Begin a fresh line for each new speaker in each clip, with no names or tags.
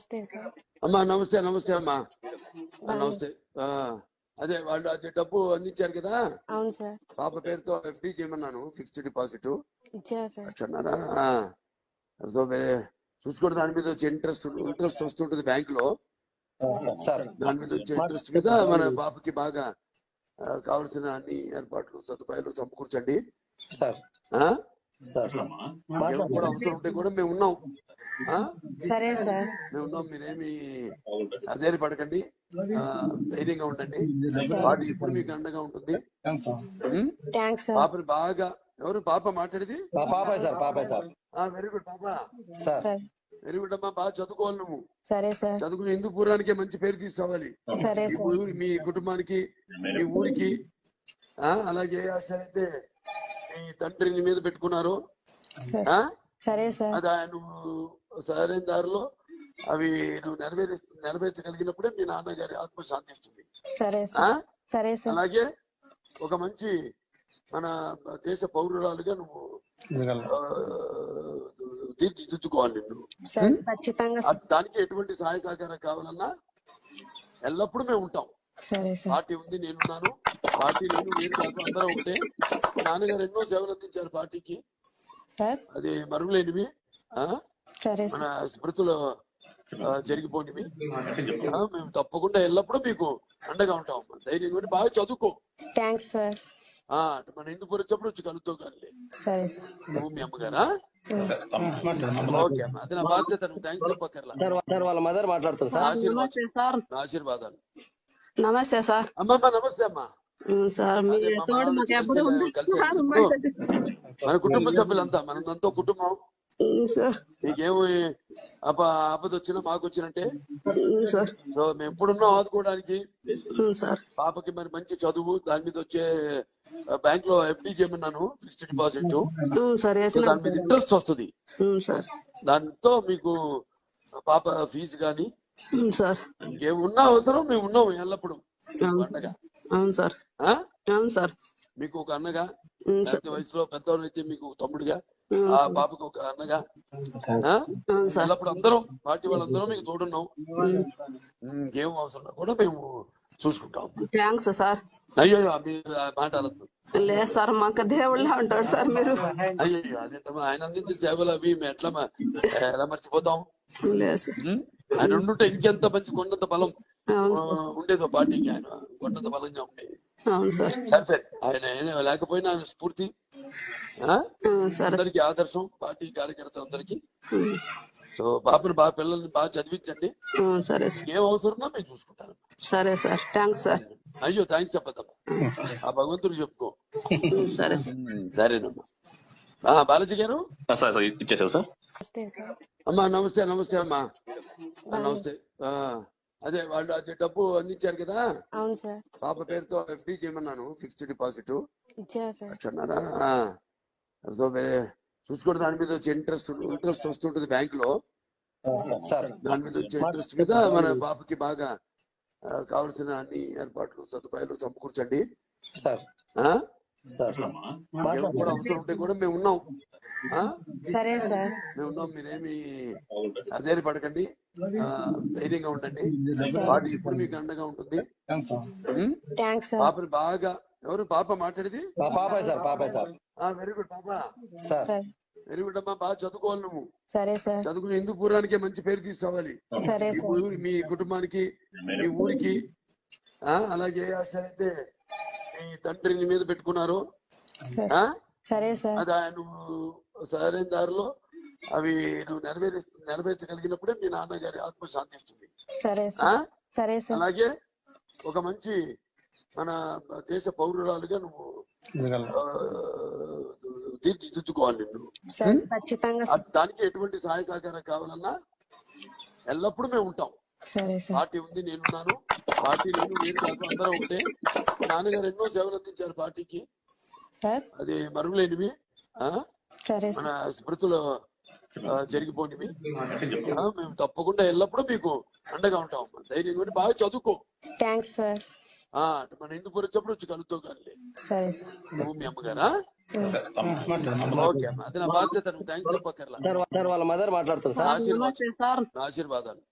నమస్తే సార్.
అమ్మా నమస్తే నమస్తే అమ్మా. నమస్తే. ఆ, అదే వాళ్ళు అది డబ్బు అందించారు కదా?
అవును సార్.
పాప పేరుతో ఎఫ్డి చేయమన్నాను ఫిక్స్డ్ డిపాజిట్
ఇచ్చారా సార్?
అట్లన్నారా. సో వేరే చూసుకోండి దాని మీద వచ్చే ఇంట్రెస్ట్ ఇంట్రెస్ట్ వస్తుంటుంది బ్యాంక్లో
సార్.
దాని మీద వచ్చే ఇంట్రెస్ట్ మీద మన పాపకి బాగా కావలసిన అన్ని ఏర్పాట్లు సదుపాయాలు సమకూర్చండి.
సార్.
కూడా అవసరం ఉంటే కూడా మేము ఉన్నాం. ఆ?
సరే సార్.
మేము ఉన్నాం మీరేమి అదేరి పడకండి. ధైర్యంగా ఉండండి. వాడు ఇప్పుడు మీకు అండగా ఉంటుంది. పాపని బాగా ఎవరు పాప మాట్లాడేది?
పాపాయ్ సార్ పాపాయ్ సార్.
వెరీ గుడ్ పాప.
సార్.
సార్.
వెరీ గుడ్ అమ్మా బాగా చదువుకోవాలి నువ్వు.
సరే సార్.
చదువుకుని హిందూపురానికే మంచి పేరు తీసుకోవాలి.
సరే
మీ
సార్.
ఊరి- మీ కుటుంబానికి మీ ఊరికి ఆ అలాగే అయితే మీ తండ్రి నీ మీద పెట్టుకున్నారో?
సార్.
ఆ?
సరే సార్.
అది ఆయన సరైన దారిలో అవి నువ్వు నెరవేరి నెరవేర్చగలిగినప్పుడే మీ నాన్నగారి ఆత్మ శాంతిస్తుంది.
సరే సార్. సరే సార్.
అలాగే ఒక మంచి మన దేశ పౌరురాలుగా నువ్వు తీర్చిదిద్దుకోవాలి నిన్ను. దానికి ఎటువంటి సహాయ సహకారం కావాలన్నా ఎల్లప్పుడూ మేము ఉంటాం.
సరే సార్.
పార్టీ ఉంది నేనున్నాను. పార్టీ నేను నేను కాదు అందరం ఒకటే. మా నాన్నగారు ఎన్నో సేవలు అందించారు పార్టీకి.
సార్?
అది మరుగులేనివి ఆ?
సరే
మన స్మృతులు జరిగిపోనివి. మేము తప్పకుండా ఎల్లప్పుడూ మీకు అండగా ఉంటాం. ధైర్యం కూడా బాగా చదువుకో.
Thanks sir.
మన ఎందుకు వచ్చేప్పుడు వచ్చి కలుద్దాం కానీ
సరే సార్.
నువ్వు మీ అమ్మగారా? ఓకే అమ్మా అది నా బాధ్యత. నువ్వు థ్యాంక్స్ చెప్పక్కర్లా.
వాళ్ళ మదర్ మాట్లాడుతారు సార్.
ఆశీర్వాదం.
నమస్తే సార్.
నా ఆశీర్వాదాలు.
నమస్తే సార్.
అమ్మమ్మ నమస్తే అమ్మా.
సార్
మన కుటుంబ సభ్యులంతా మనందంతా కుటుంబం. నీకేమో అప ఆపద వచ్చినా మాకు వచ్చినట్టే సో మేము ఎప్పుడున్నాం ఆదుకోవడానికి? పాపకి మరి మంచి చదువు దాని మీద వచ్చే బ్యాంక్లో ఎఫ్డి చేయమన్నాను ఫిక్స్డ్ డిపాజిట్. దాని మీద ఇంట్రెస్ట్ వస్తుంది. దాంతో మీకు పాప ఫీజు కానీ ఏమున్నా అవసరం మేము ఉన్నాం ఎల్లప్పుడు. అన్నగా
అవును సార్.
ఆ?
అవును సార్.
మీకు ఒక అన్నగా వయసులో పెద్దవాళ్ళు అయితే మీకు ఒక తమ్ముడిగా ఆ పాపకు ఒక అన్నగా. ఎల్లప్పుడు అందరం పార్టీ వాళ్ళందరం మీకు తోడున్నాం. ఇంకేం అవసరం కూడా మేము చూసుకుంటాం.
Thanks sir.
అయ్యో మాట అనద్దు
లేదు సార్ మాకు దేవుళ్ళ ఉంటాడు సార్ మీరు.
అయ్యో అదేంటమ్మా ఆయన అందించిన సేవలు అవి మేము ఎట్లా మ- ఎలా మర్చిపోతాం?
లేదు?
ఆయన ఉండుంటే ఇంకెంత మంచి కొండంత బలం. ఉండేదో పార్టీకి ఆయన కొండంత బలంగా ఉండేది
అవును సార్.
సరే ఆయన ఆయన లేకపోయినా ఆయన స్ఫూర్తి ఆ?
ఉమ్, సరే.
అందరికీ ఆదర్శం పార్టీ కార్యకర్తలందరికీ. సో పాపను బాగా పిల్లల్ని బాగా చదివించండి.
సరే
ఏం అవసరం ఉన్నా మేము చూసుకుంటాను.
సరే సార్. Thanks sir.
అయ్యో థ్యాంక్స్ చెప్పద్దమ్మా. ఆ భగవంతుడు చెప్పుకో.
సరే సార్.
సరేనమ్మా. బాలాజీ గారు?
ఆ, సార్ సార్ ఇచ్చేసావు సార్.
నమస్తే సార్.
అమ్మా నమస్తే నమస్తే అమ్మా. నమస్తే. ఆ, అదే వాళ్ళు అది డబ్బు అందించారు కదా.
అవును సార్.
పాప పేరుతో ఎఫ్డి చేయమన్నాను ఫిక్స్డ్ డిపాజిట్.
ఇచ్చారా సార్?
అట్లన్నారా. సో వేరే చూసుకోండి దాని మీద వచ్చే ఇంట్రెస్ట్ ఇంట్రెస్ట్ వస్తుంటుంది బ్యాంక్లో
సార్.
దాని మీద వచ్చే ఇంట్రెస్ట్ మీద మన పాపకి బాగా కావలసిన అన్ని ఏర్పాట్లు సదుపాయాలు సమకూర్చండి.
సార్.
కూడా అవసరం ఉంటే కూడా మేము ఉన్నాం. ఆ?
సరే సార్.
మేము ఉన్నాం. మీరేమి అదేరి పడకండి. ధైర్యంగా ఉండండి. వాడు ఇప్పుడు మీకు అండగా ఉంటుంది. పాపని బాగా ఎవరు? పాప మాట్లాడేది?
మా పాపాయ్ సార్ పాపాయ్ సార్.
వెరీ గుడ్ పాప.
సార్.
సార్.
వెరీ గుడ్ అమ్మా బాగా చదువుకోవాలి నువ్వు.
సరే సార్.
చదువుకుని హిందూపురానికే మంచి పేరు తీసుకోవాలి.
సరే
మీ
సార్.
ఊరి- మీ కుటుంబానికి మీ ఊరికి ఆ అలాగే అయితే తండ్రి నీ మీద పెట్టుకున్నారో?
సార్.
ఆ?
సరే సార్.
అది ఆయన నువ్వు సరైన దారిలో అవి నువ్వు నెరవేరి నెరవేర్చగలిగినప్పుడే మీ నాన్నగారి ఆత్మ శాంతిస్తుంది.
సరే
ఆ?
సార్ సరే. సార్
అలాగే ఒక మంచి మన దేశ పౌరురాలుగా నువ్వు తీర్చిదిద్దుకోవాలి నిన్ను. దానికి ఎటువంటి సహాయ సహకారం కావాలన్నా ఎల్లప్పుడూ మేము ఉంటాం.
సరే సార్.
పార్టీ ఉంది నేనున్నాను. పార్టీ నేను నేను కాదు అందరం ఒకటే. నాన్నగారు ఎన్నో సేవలు అందించారు పార్టీకి.
సార్?
అది మరుగులేనివి ఆ?
సరే
మన స్మృతులు జరిగిపోనివి. ఆ, మేము తప్పకుండా ఎల్లప్పుడూ మీకు అండగా ఉంటాం. ధైర్యం కూడా బాగా చదువుకో.
Thanks sir.
మన ఎందుకు వచ్చేప్పుడు వచ్చి కలుద్దాం కానీ
సరే సార్.
నువ్వు మీ అమ్మగారా? ఓకే అమ్మా. అది నా బాధ్యత. నువ్వు థ్యాంక్స్ చెప్పక్కర్లా.
వాళ్ళ మదర్ మాట్లాడుతుంది సార్.
నమస్తే సార్.
నా ఆశీర్వాదాలు.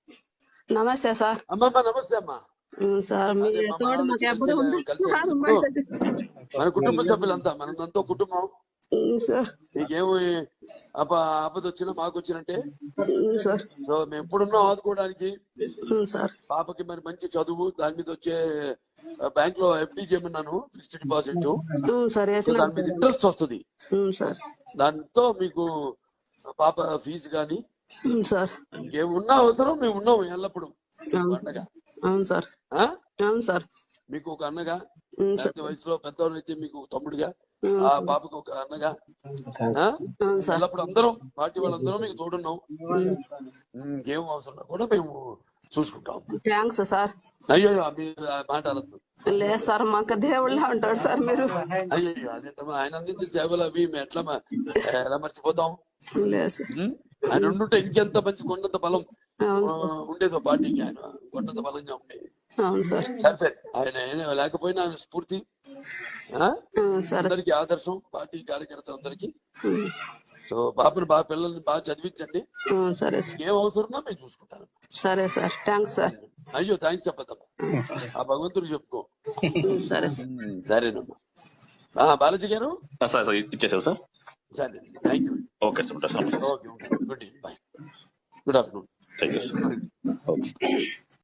నమస్తే సార్.
అమ్మమ్మ నమస్తే అమ్మా.
సార్
మన కుటుంబ సభ్యులంతా మనంతా కుటుంబం. నీకేమి అప ఆపద వచ్చినా మాకు వచ్చినట్టే? సో మేము ఎప్పుడున్నాం ఆదుకోవడానికి? పాపకి మరి మంచి చదువు దాని మీద వచ్చే బ్యాంక్లో ఎఫ్డి చేయమన్నాను ఫిక్స్డ్ డిపాజిట్ దాని మీద ఇంట్రెస్ట్ వస్తుంది. దాంతో మీకు పాప ఫీజు కానీ ఇంకేమున్నా అవసరం మేము ఉన్నాం ఎల్లప్పుడు.
అవును.
అండగా
అవును సార్.
ఆ?
అవును సార్.
మీకు ఒక అన్నగా? వయసులో పెద్దవాళ్ళు అయితే మీకు తమ్ముడిగా? ఆ పాపకు ఒక అన్నగా? ఎల్లప్పుడు అందరం పార్టీ వాళ్ళందరం మీకు తోడున్నాం. ఇంకేం అవసరం కూడా మేము చూసుకుంటాం.
Thanks sir.
అయ్యో మాట అనద్దు
లేదు సార్ మాకు దేవుళ్ళ ఉంటాడు సార్ మీరు.
అయ్యో అదేంటమ్మా? ఆయన అందించిన సేవలు అవి మేము ఎట్లా మ- ఎలా మర్చిపోతాం?
లేదు సార్?
ఆయన ఉండుంటే ఇంకెంత మంచి కొండంత బలం. ఉండేదో పార్టీకి ఆయన కొండంత బలంగా ఉండేది
అవును సార్.
సరిపోయి ఆయన లేకపోయినా ఆయన స్ఫూర్తి ఆ?
ఉమ్, సరే.
అందరికీ ఆదర్శం పార్టీ కార్యకర్తలందరికీ సో బాబుని బాగా పిల్లల్ని బాగా చదివించండి.
సరే
ఏం అవసరమో మేము చూసుకుంటాను
సరే సార్. Thanks sir.
అయ్యో థ్యాంక్స్ చెప్పద్దమ్మా. ఆ భగవంతుడు చెప్పుకో.
సరే సార్.
సరేనమ్మా. బాలాజీ గారు?
సార్ సార్ ఇచ్చేసావు సార్.
సరే థ్యాంక్ యూ
ఓకే సార్ ఉంటా sir.
Okay okay good bye. Good afternoon.
Thank you sir okay